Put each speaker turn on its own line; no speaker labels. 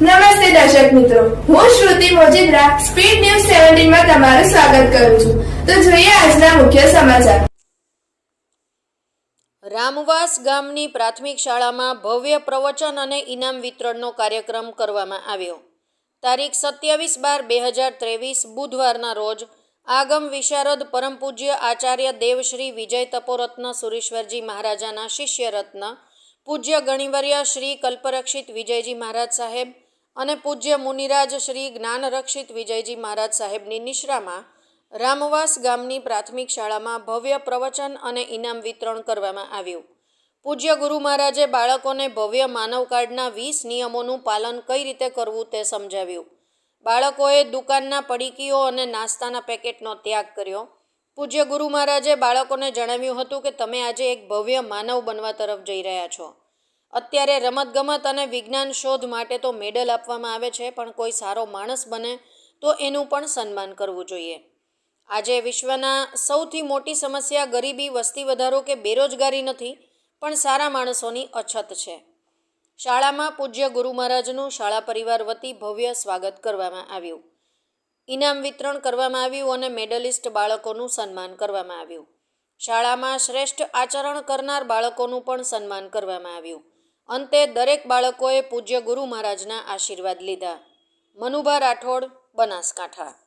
નમસ્તે દર્શક મિત્રો. હું શ્રુતિ મોજીદ્રા સ્પીડ ન્યૂઝ સેવન્ટીનમાં તમારું સ્વાગત કરું છું. તો જોઈએ આજના મુખ્ય સમાચાર.
રામવાસ ગામની પ્રાથમિક શાળામાં ભવ્ય પ્રવચન અને ઇનામ વિતરણનો કાર્યક્રમ કરવામાં આવ્યો. તારીખ સત્યાવીસ બાર બે હજાર ત્રેવીસ, બુધવારના રોજ, આગમ વિશારદ પરમ પૂજ્ય આચાર્ય દેવશ્રી વિજય તપોરત્ન સુરેશ્વરજી મહારાજાના શિષ્યરત્ન, પૂજ્ય ગણિવર્ય શ્રી કલ્પરક્ષિત વિજયજી મહારાજ સાહેબ અને પૂજ્ય મુનિરાજ શ્રી જ્ઞાનરક્ષિત વિજયજી મહારાજ સાહેબની નિશ્રામાં રામવાસ ગામની પ્રાથમિક શાળામાં ભવ્ય પ્રવચન અને ઇનામ વિતરણ કરવામાં આવ્યું. પૂજ્ય ગુરુ મહારાજે બાળકોને ભવ્ય માનવ કાર્ડના વીસ નિયમોનું પાલન કઈ રીતે કરવું તે સમજાવ્યું. બાળકોએ દુકાનના પડીકીઓ અને નાસ્તાના પેકેટનો ત્યાગ કર્યો. પૂજ્ય ગુરુ મહારાજે બાળકોને જણાવ્યું હતું કે તમે આજે એક ભવ્ય માનવ બનવા તરફ જઈ રહ્યા છો. અત્યારે રમતગમત અને વિજ્ઞાન શોધ માટે તો મેડલ આપવામાં આવે છે, પણ કોઈ સારો માણસ બને તો એનું પણ સન્માન કરવું જોઈએ. આજે વિશ્વના સૌથી મોટી સમસ્યા ગરીબી, વસ્તી વધારો કે બેરોજગારી નથી, પણ સારા માણસોની અછત છે. શાળામાં પૂજ્ય ગુરુ મહારાજનું શાળા પરિવાર વતી ભવ્ય સ્વાગત કરવામાં આવ્યું. ઇનામ વિતરણ કરવામાં આવ્યું અને મેડલિસ્ટ બાળકોનું સન્માન કરવામાં આવ્યું. શાળામાં શ્રેષ્ઠ આચરણ કરનાર બાળકોનું પણ સન્માન કરવામાં આવ્યું. અંતે દરેક બાળકોએ પૂજ્ય ગુરુ મહારાજના આશીર્વાદ લીધા. મનુભા રાઠોડ બનાસકાંઠા.